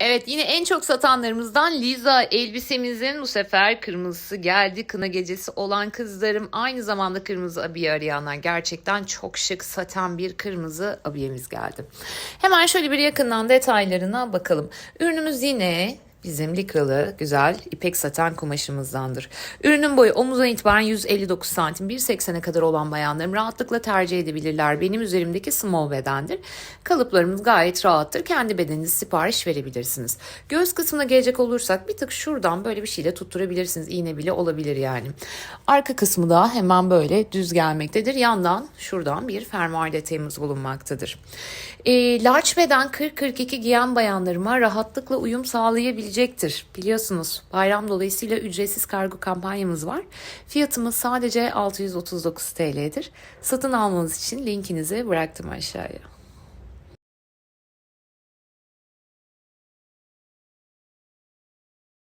Evet yine en çok satanlarımızdan Liza elbisemizin bu sefer kırmızısı geldi. Kına gecesi olan kızlarım aynı zamanda kırmızı abiye arayanlar. Gerçekten çok şık saten bir kırmızı abiyemiz geldi. Hemen şöyle bir yakından detaylarına bakalım. Ürünümüz yine bizim likralı güzel ipek saten kumaşımızdandır. Ürünün boyu omuzdan itibaren 159 santim 1.80'e kadar olan bayanlarım rahatlıkla tercih edebilirler. Benim üzerimdeki small bedendir. Kalıplarımız gayet rahattır. Kendi bedeninizi sipariş verebilirsiniz. Göğüs kısmına gelecek olursak bir tık şuradan böyle bir şeyle tutturabilirsiniz. İğne bile olabilir yani. Arka kısmı da hemen böyle düz gelmektedir. Yandan şuradan bir fermuar detayımız bulunmaktadır. E, large beden 40-42 giyen bayanlarıma rahatlıkla uyum sağlayabilecektir. Biliyorsunuz bayram dolayısıyla ücretsiz kargo kampanyamız var. Fiyatımız sadece 639 TL'dir. Satın almanız için linkinizi bıraktım aşağıya.